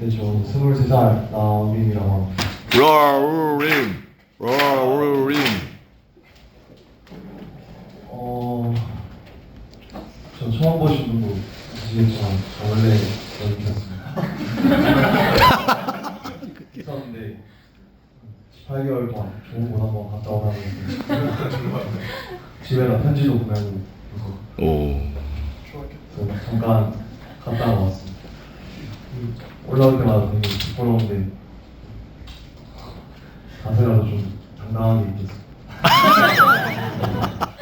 네, 저 23살 나우림이라고 합니다. 로링 로링 어, 저 처음 보신 분도 계시겠지만 저 원래 여기였습니다. 있었는데 18개월 동안 좋은 곳 한번 갔다 오라고 집에다 편지도 보내고 오 그래서 잠깐 갔다 왔습니다. 올라올 때마다 되게 부끄러운데 자세라도 좀 당당하게 있겠습니다.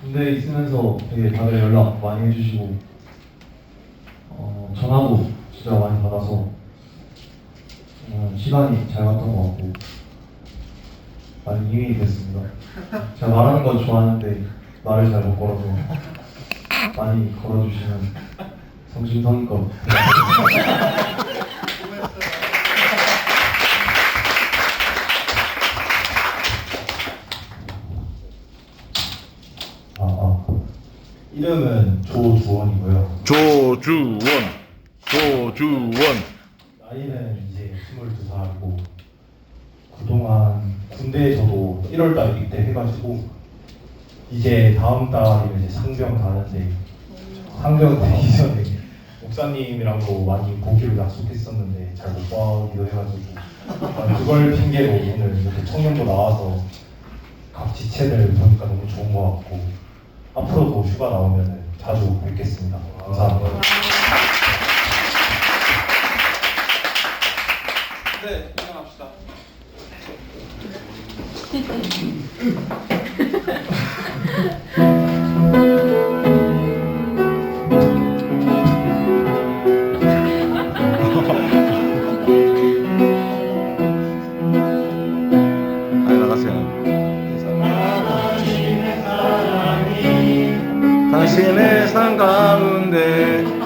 군대에 있으면서 되게 다들 연락 많이 해주시고 어, 전화도 진짜 많이 받아서 어, 시간이 잘 갔던 것 같고 많이 힘이 됐습니다. 제가 말하는 건 좋아하는데 말을 잘 못 걸어서 많이 걸어주시면 성심성의껏 아, 아. 이름은 조주원이고요. 조주원 조주원 나이는 이제 22살이고 그동안 군대에서도 1월달 입대 해가지고 이제 다음 달이면 이제 상병 가는데 상병 되기 전에 목사님이랑도 많이 보기로 약속했었는데 잘 못 봐기도 해가지고 아, 그걸 핑계로 오늘 이렇게 청년부 나와서 각 지체들 보니까 너무 좋은 것 같고 앞으로도 휴가 나오면 자주 뵙겠습니다. 감사합니다. 아니 나가세요. 당신의 삶 가운데